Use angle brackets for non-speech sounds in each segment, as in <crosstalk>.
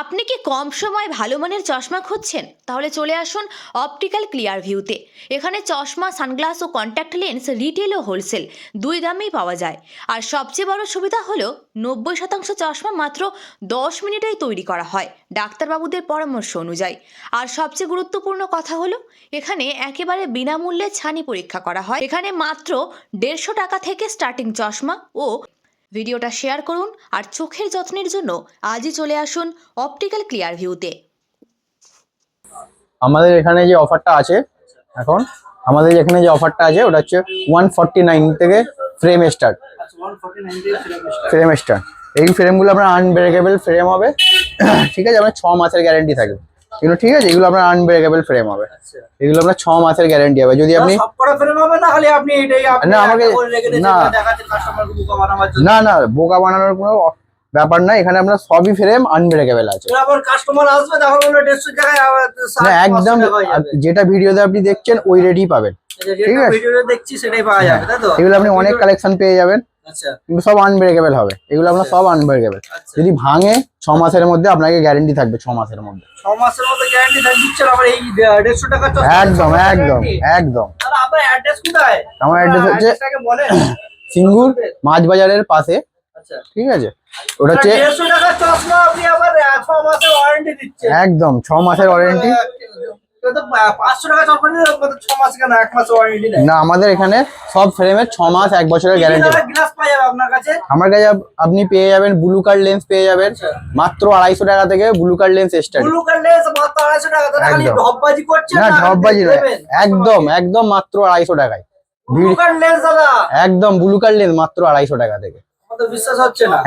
আপনি কি কম সময় ভালো মানের চশমা খুঁজছেন? তাহলে চলে আসুন অপটিক্যাল ক্লিয়ার ভিউতে। এখানে চশমা, সানগ্লাস ও কন্ট্যাক্ট লেন্স রিটেল ও হোলসেল দুই দামেই পাওয়া যায়। আর সবচেয়ে বড় সুবিধা হলো নব্বই শতাংশ চশমা মাত্র দশ মিনিটেই তৈরি করা হয়, ডাক্তারবাবুদের পরামর্শ অনুযায়ী। আর সবচেয়ে গুরুত্বপূর্ণ কথা হলো, এখানে একেবারে বিনামূল্যে ছানি পরীক্ষা করা হয়। এখানে মাত্র দেড়শো টাকা থেকে স্টার্টিং চশমা ও ভিডিওটা শেয়ার করুন আর চোখের যত্নের জন্য আজই চলে আসুন অপটিক্যাল ক্লিয়ার ভিউতে। আমাদের এখানে যে অফারটা আছে, এখন আমাদের এখানে যে অফারটা আছে, ওটা হচ্ছে ওয়ান থেকে ফ্রেম স্টার্ট ফ্রেম স্টার্ট এই ফ্রেমগুলো আপনার আনব্রেকেবল ফ্রেম হবে। ঠিক আছে, আপনার ছ মাসের গ্যারেন্টি থাকবে। এগুলো ঠিক আছে? এগুলো আপনার আনব্রেকেবল ফ্রেম হবে। এগুলো আপনার ছ মাসের গ্যারান্টি হবে। যদি আপনি না আমাকে- না। বোকা না না বোকা বানানোর কোনো ব্যাপার না। এখানে আপনার সবই ফ্রেম আনব্রেকেবল আছে। না একদম হয়ে। যেটা ভিডিওতে আপনি দেখছেন ওই রেটই পাবেন। ঠিক আছে। তো এগুলো আপনি অনেক কালেকশন পেয়ে যাবেন। আচ্ছা কিন্তু সব আনব্রেকেবল হবে। এগুলো আপনার সব আনব্রেকেবল আচ্ছা। যদি ভাঙে ছ মাসের মধ্যে আপনাকে গ্যারেন্টি থাকবে ছ মাসের মধ্যে। ছ মাসের মধ্যে গ্যারান্টি দিচ্ছেন আবার এই দেড়শো টাকা একদম একদম একদম। তাহলে আপনার অ্যাড্রেস কোথায়? আমার অ্যাড্রেস হচ্ছে <coughs> সিঙ্গুর মাছ বাজারের পাশে। আচ্ছা। ঠিক আছে? ওটা হচ্ছে ছ মাসের ওয়ারেন্টি একদম ছ মাসের ওয়ারেন্টি না আমাদের এখানে সব ফ্রেমের ছ মাস এক বছরের গ্যারেন্টি আমার কাছে আপনি পেয়ে যাবেন ব্লু কার্ড লেন্স পেয়ে যাবেন। আচ্ছা। মাত্র আড়াইশো টাকা থেকে ব্লু কার্ড লেন্স স্টার্ট না ঢপবাজি নয়? একদম একদম মাত্র আড়াইশো টাকায়। একদম ব্লু কার্ড লেন্স মাত্র আড়াইশো টাকা থেকে।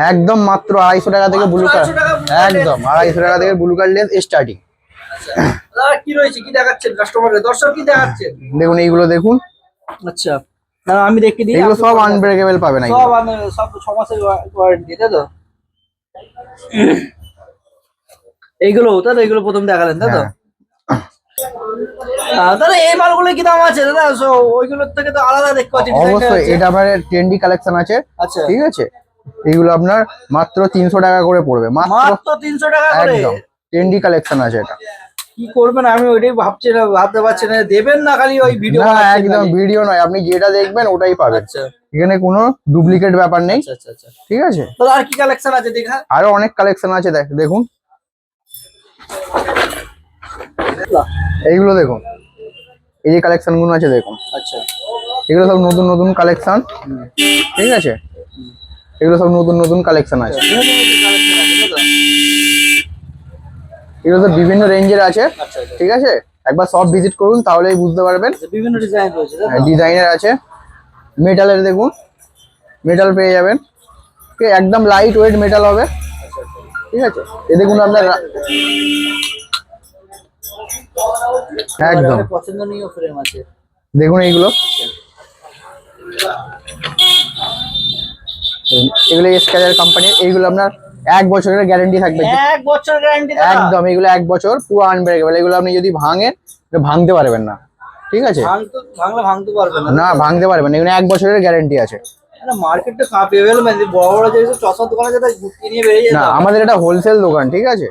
একদম মাত্র আড়াইশো টাকা থেকে ব্লু কার্ড 250 টাকা blue card একদম আড়াইশো টাকা থেকে ব্লু কার্ড লেন্স স্টার্টিং কি রয়েছে? কি দেখাচ্ছেন দর্শক কি দেখাচ্ছেন? দেখুন এইগুলো দেখুন। আচ্ছা না আমি দেখে দিই। এগুলো সব। আনব্রেকেবল পাবেন সব আমি সব ছ মাসের ওয়ারেন্টি তাই তো? এইগুলো এইগুলো প্রথম দেখালেন হ্যাঁ। দাদা এই মালগুলো কি দাম আছে দাদা? ওইগুলোর থেকে তো আলাদা দেখতে পাচ্ছি অবশ্যই এটা আমার ট্রেন্ডি কালেকশন আছে। আচ্ছা। ঠিক আছে? এগুলো আপনার মাত্র তিনশো টাকা করে পড়বে মাত্র তিনশো টাকা করে? একদম। ট্রেন্ডি কালেকশন আছে এটা। কি করবেন আমি ওইটাই ভাবছি না ভাবতে পারছি না। দেবেন না খালি ওই ভিডিও না একদম ভিডিও নয় আপনি যেটা দেখবেন ওটাই পাবেন। আচ্ছা। এখানে কোনো ডুপ্লিকেট ব্যাপার নেই। আচ্ছা আচ্ছা ঠিক আছে? দাদা আর কি কালেকশন আছে দেখা? আরও অনেক কালেকশন আছে দেখ- দেখুন। এইগুলো দেখুন। এই যে কালেকশনগুলো আছে দেখুন। আচ্ছা। এগুলো সব নতুন নতুন কালেকশন ঠিক আছে? এগুলো সব নতুন নতুন কালেকশন আছে। এগুলো তো বিভিন্ন রেঞ্জের আছে। আচ্ছা আচ্ছা। ঠিক আছে? একবার সব ভিজিট করুন তাহলেই বুঝতে পারবেন। আচ্ছা, বিভিন্ন ডিজাইন রয়েছে ডিজাইনের আছে। মেটালের দেখুন মেটাল পেয়ে যাবেন। একদম লাইট ওয়েট মেটাল হবে। ঠিক আছে? এ দেখুন আপনার একদম। পছন্দনীয় ফ্রেম আছে। দেখুন এইগুলো। এগুলো স্ক্যাচার কোম্পানি এইগুলো আপনার এক বছরের গ্যারেন্টি থাকবে। এক বছর গ্যারান্টি একদম এগুলো এক বছর পুরো আনব্রেকেবল এগুলো আপনি যদি ভাঙেন ভাঙতে পারবেন না। ঠিক আছে? ভাঙলে ভাঙতে পারবে না। না ভাঙতে পারবেন এগুলো এক বছরের গ্যারেন্টি আছে। মার্কেটটা কাঁপিয়ে ফেলবে মানে বড় বড় যে চশমার দোকানে যেটা ঘুরতে বেরিয়ে না আমাদের এটা হোলসেল দোকান ঠিক আছে?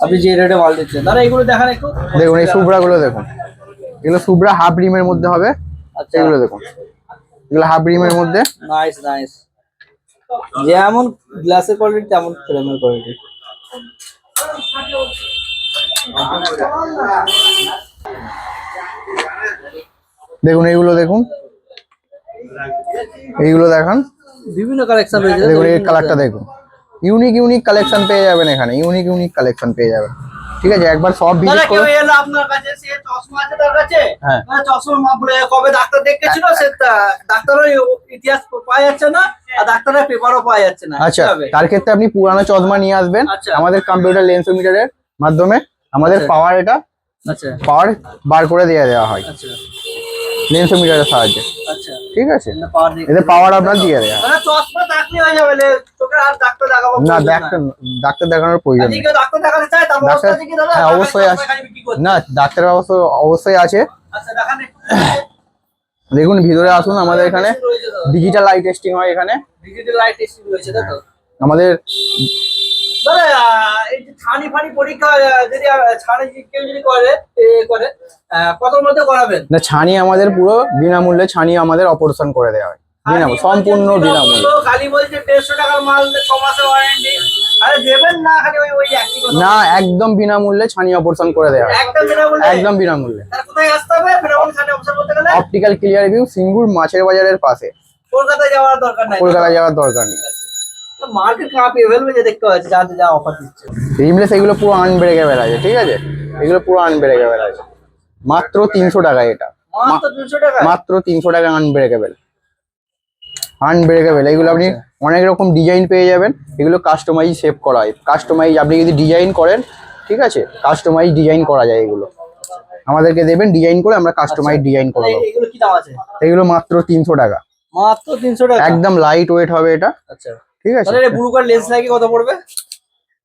আপনি যে রেটে মাল দিচ্ছেন দাদা এগুলো দেখান একটু। দেখুন এই দেখুন। এগুলো সুবরা হাফ রিমের মধ্যে হবে। আচ্ছা। এগুলো দেখুন। এগুলো হাফ রিমের মধ্যে। নাইস নাইস যেমন গ্লাসের কোয়ালিটি তেমন ফ্রেমের কোয়ালিটি দেখুন এইগুলো দেখুন। এইগুলো দেখান। বিভিন্ন কালেকশন রয়েছে। দেখুন এই কালারটা দেখুন। ইউনিক ইউনিক কালেকশন পেয়ে যাবেন এখানে। ইউনিক ইউনিক কালেকশন পেয়ে যাবেন। ঠিক আছে একবার সব ভিজিট কেউ করুন এলো আপনার কাছে? সে চশমা আছে তার কাছে? হ্যাঁ। দাদা চশমা মাপলে কবে ডাক্তার দেখেছিল? সে তা- ডাক্তারের ইতিহাস পাওয়া যাচ্ছে না আর ডাক্তারের পেপারও পাওয়া যাচ্ছে না। আচ্ছা তার ক্ষেত্রে আপনি পুরানো চশমা নিয়ে আসবেন। আচ্ছা। আমাদের কম্পিউটার লেন্সোমিটারের মাধ্যমে আমাদের আচ্ছা। পাওয়ার এটা আচ্ছা। পাওয়ার বার করে দেওয়া দেওয়া হয়। আচ্ছা। লেন্সোমিটারের সাহায্যে। আচ্ছা। ঠিক আছে? এতে পাওয়ার আপনার দিয়ে দেওয়া। চশমা থাকলে যাবে লে, তোকে আর ডাক্তার দেখাবো না ডাক্তার ডাক্তার দেখানোর প্রয়োজন নেই। ডাক্তার দেখাতে চায় তার ব্যবস্থা কি দাদা? হ্যাঁ অবশ্যই আছে? না ডাক্তারের ব্যবস্থা অবশ্যই আছে। আচ্ছা দেখান একটু। দেখুন ভিতরে আসুন আমাদের এখানে। ডিজিটাল আই টেস্টিং হয় এখানে ডিজিটাল লাইট রয়েছে। তাই তো আমাদের দাদা পানি ফানি পরীক্ষা যদি আহ, কেউ যদি করে করে কতর মধ্যে করাবেন? না ছানি আমাদের পুরো বিনামূল্যে ছানি আমাদের অপারেশন করে দেওয়া হয়। বিনামূল্যে সম্পূর্ণ বিনামূল্যে। খালি বলছে দেড়শো টাকার মাল ছ মাসের ওয়ারেন্টি না একদম বিনামূল্যে ছানি অপারেশন করে দেওয়া হয়। একদম বিনামূল্যে? অপটিক্যাল ক্লিয়ার ভিউ সিঙ্গুর মাছের বাজারের পাশে। কলকাতায় যাওয়ার দরকার নাই। কলকাতা যাওয়ার দরকার নেই। মার্কেট কাপে এভেলেবল যে দেখতে পাচ্ছি যাতে যা অফার দিচ্ছে। রিমলেস এগুলো পুরো আনব্রেকেবেল আছে ঠিক আছে? এগুলো পুরো মাত্র তিনশো টাকা এটা। মাত্র দুশো টাকা? মাত্র তিনশো টাকা আনব্রেকেবেল আনব্রেকেবেল এগুলো আপনি অনেক রকম ডিজাইন পেয়ে যাবেন। এগুলো কাস্টমাইজ সেভ করা হয়। কাস্টমাইজ আপনি যদি ডিজাইন করেন ঠিক আছে? কাস্টমাইজ ডিজাইন করা যায় এগুলো। আমাদেরকে দেবেন ডিজাইন করে আমরা কাস্টমাইজ ডিজাইন করে দেবো। এগুলো কি দাম আছে? এগুলো মাত্র তিনশো টাকা। মাত্র তিনশো টাকা? একদম লাইট ওয়েট হবে এটা। আচ্ছা। ঠিক আছে? তাহলে ব্লু কালার লেন্স লাগিয়ে কত পড়বে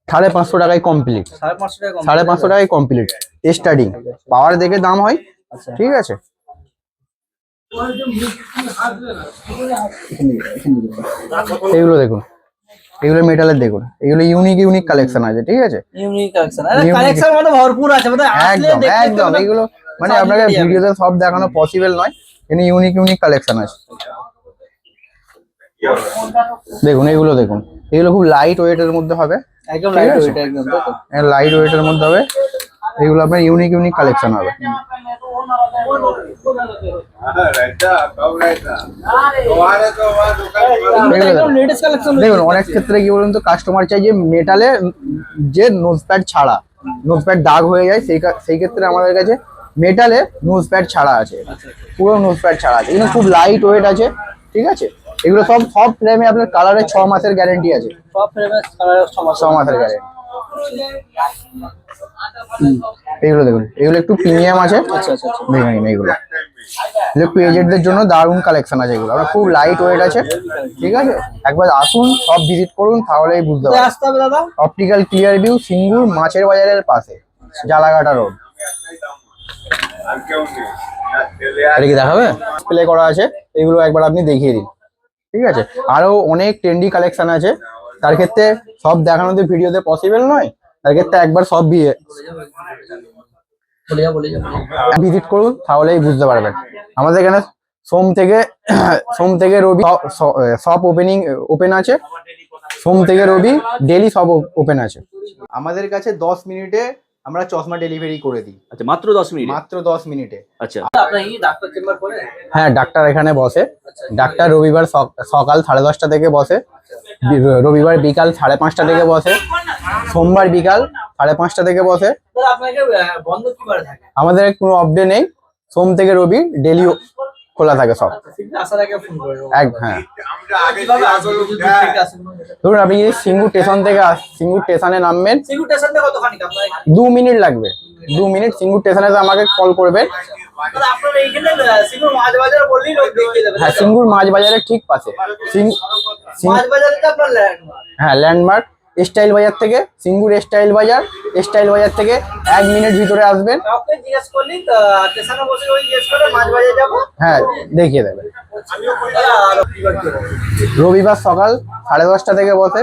সাড়ে পাঁচশো টাকায় কমপ্লিট সাড়ে পাঁচশো টাকায় কমপ্লিট স্টার্টিং পাওয়ার দেখে দাম হয়। আচ্ছা। ঠিক আছে? এগুলো দেখুন। এগুলো মেটালের দেখুন। এগুলো ইউনিক ইউনিক কালেকশন আছে ঠিক আছে? ইউনিক কালেকশন কালেকশন মানে ভরপুর আছে মানে একদম একদম। এগুলো মানে আপনাকে ভিডিওতে সব দেখানো পসিবল নয়। কিন্তু ইউনিক ইউনিক কালেকশন আছে। দেখুন এগুলো দেখুন। এগুলো খুব লাইট ওয়েটের মধ্যে হবে। একদম লাইট ওয়েট একদম হ্যাঁ, লাইট ওয়েটের হ্যাঁ, মধ্যে হবে। এগুলো আপনার ইউনিক ইউনিক কালেকশন হবে। দেখুন অনেক ক্ষেত্রে কি বলুন তো কাস্টমার চাই যে মেটালে যে নোজ প্যাড ছাড়া নোজ প্যাড দাগ হয়ে যায় সেই সেই ক্ষেত্রে আমাদের কাছে মেটালে নোজ প্যাড ছাড়া আছে। পুরো নোজ প্যাড ছাড়া আছে। কিন্তু খুব লাইট ওয়েট আছে ঠিক আছে? এগুলো সব সব ফ্রেমে আপনার কালারে ছ মাসের গ্যারেন্টি আছে। সব ফ্রেমে কালারে ছ মাসের গ্যারেন্টি এগুলো দেখুন এগুলো একটু প্রিমিয়াম আছে। ভেঙে নিন এগুলো। এগুলো পেজেটদের জন্য দারুণ কালেকশন আছে এগুলো। আমরা খুব লাইট ওয়েট আছে। ঠিক আছে? একবার আসুন সব ভিজিট করুন তাহলেই বুঝতে পারবেন। অপটিক্যাল ক্লিয়ার ভিউ সিঙ্গুর মাছের বাজারের পাশে জালাঘাটা রোড এটা কি দেখাবে? প্লে করা আছে এগুলো একবার আপনি দেখিয়ে দিন। ঠিক আছে? আরও অনেক ট্রেন্ডি কালেকশন আছে। তার ক্ষেত্রে সব দেখানো তো ভিডিওতে পসিবল নয়? তার ক্ষেত্রে একবার সব বিয়ে। ভিজিট করুন তাহলেই বুঝতে পারবেন। আমাদের এখানে সোম থেকে সোম থেকে রবি সব ওপেনিং ওপেন আছে। সোম থেকে রবি ডেলি সব ওপেন আছে। আমাদের কাছে দশ মিনিটে আমরা চশমা ডেলিভারি করে দিই। আচ্ছা মাত্র দশ মিনিট? মাত্র দশ মিনিটে। আচ্ছা। আপনার এই ডাক্তার চেম্বার করে হ্যাঁ ডাক্তার এখানে বসে। ডাক্তার রবিবার সক- সকাল সাড়ে দশটা থেকে বসে। রবিবার বিকাল সাড়ে পাঁচটা থেকে বসে। সোমবার বিকাল সাড়ে পাঁচটা থেকে বসে। আমাদের কোনো আপডেট নেই। সোম থেকে রবি ডেলি খোলা থাকে সব। সিগনাল আসার আগে ফোন করে দেবো। এক হ্যাঁ। ধরুন আপনি যদি সিঙ্গুর স্টেশন থেকে আস সিঙ্গুর স্টেশনে নামবেন? দু মিনিট লাগবে। দু মিনিট সিঙ্গুর স্টেশনে আমাকে কল করবেন। দেবে হ্যাঁ সিঙ্গুর মাছ বাজারের ঠিক পাশে। হ্যাঁ ল্যান্ডমার্ক স্টাইল বাজার থেকে সিঙ্গুর স্টাইল বাজার স্টাইল বাজার থেকে এক মিনিট ভিতরে আসবেন। হ্যাঁ দেখিয়ে দেবে দাদা, আর কিবার কি হবে? রবিবার সকাল সাড়ে দশটা থেকে বসে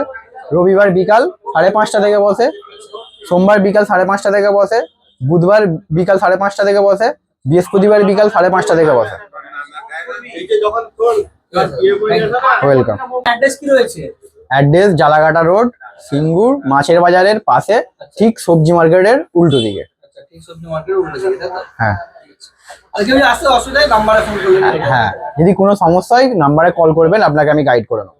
রবিবার বিকাল সাড়ে পাঁচটা থেকে বসে সোমবার বিকাল সাড়ে পাঁচটা থেকে বসে বুধবার বিকাল সাড়ে পাঁচটা থেকে বসে বৃহস্পতিবার বিকাল সাড়ে পাঁচটা থেকে বসে। এই যে যখন তোর করে গেছে না ওয়েলকাম অ্যাড্রেস কি রয়েছে? অ্যাড্রেস জালাঘাটা রোড সিঙ্গুর মাছের বাজারের পাশে ঠিক সবজি মার্কেটের উল্টো দিকে। আচ্ছা ঠিক সবজি মার্কেটের উল্টো দিকে হ্যাঁ। অসুবিধা হয় করলে হ্যাঁ। যদি কোনো সমস্যা হয় নাম্বারে কল করবেন আপনাকে আমি গাইড করে নেব।